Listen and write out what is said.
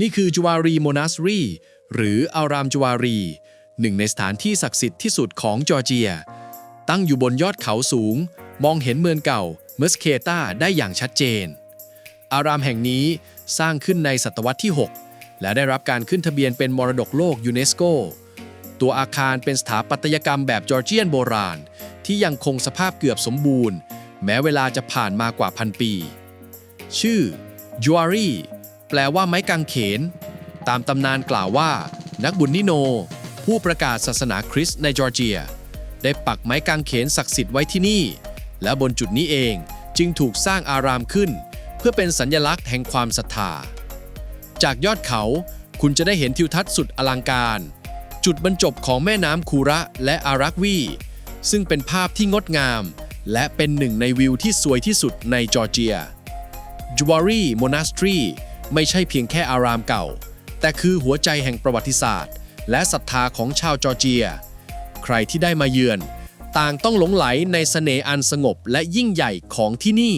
นี่คือจวารีโมนาสรี หรืออารามจวารี หนึ่งในสถานที่ศักดิ์สิทธิ์ที่สุดของจอร์เจีย ตั้งอยู่บนยอดเขาสูง มองเห็นเมืองเก่าเมสเคตาได้อย่างชัดเจน อารามแห่งนี้สร้างขึ้นในศตวรรษที่ 6 และได้รับการขึ้นทะเบียนเป็นมรดกโลกยูเนสโก ตัวอาคารเป็นสถาปัตยกรรมแบบจอร์เจียนโบราณ ที่ยังคงสภาพเกือบสมบูรณ์ แม้เวลาจะผ่านมากว่าพันปี ชื่อจูวารี ลว่าไม้กางเขน ตามตำนานกล่าวว่า นักบุญนิโน ผู้ประกาศศาสนาคริสต์ในจอร์เจีย ได้ปักไม้กางเขนศักดิ์สิทธิ์ไว้ที่นี่ และบนจุดนี้เองจึงถูกสร้างอารามขึ้น เพื่อเป็นสัญลักษณ์แห่งความศรัทธา จากยอดเขาคุณจะได้เห็นทิวทัศน์สุดอลังการ จุดบรรจบของแม่น้ำคูระและอารักวีซึ่งเป็นภาพที่งดงาม และเป็นหนึ่งในวิวที่สวยที่สุดในจอร์เจียจวารีโมนาสทรี ไม่ใช่เพียงแค่อารามเก่า แต่คือหัวใจแห่งประวัติศาสตร์ และศรัทธาของชาวจอร์เจีย ใครที่ได้มาเยือน ต่างต้องหลงไหลในเสน่ห์อันสงบและยิ่งใหญ่ของที่นี่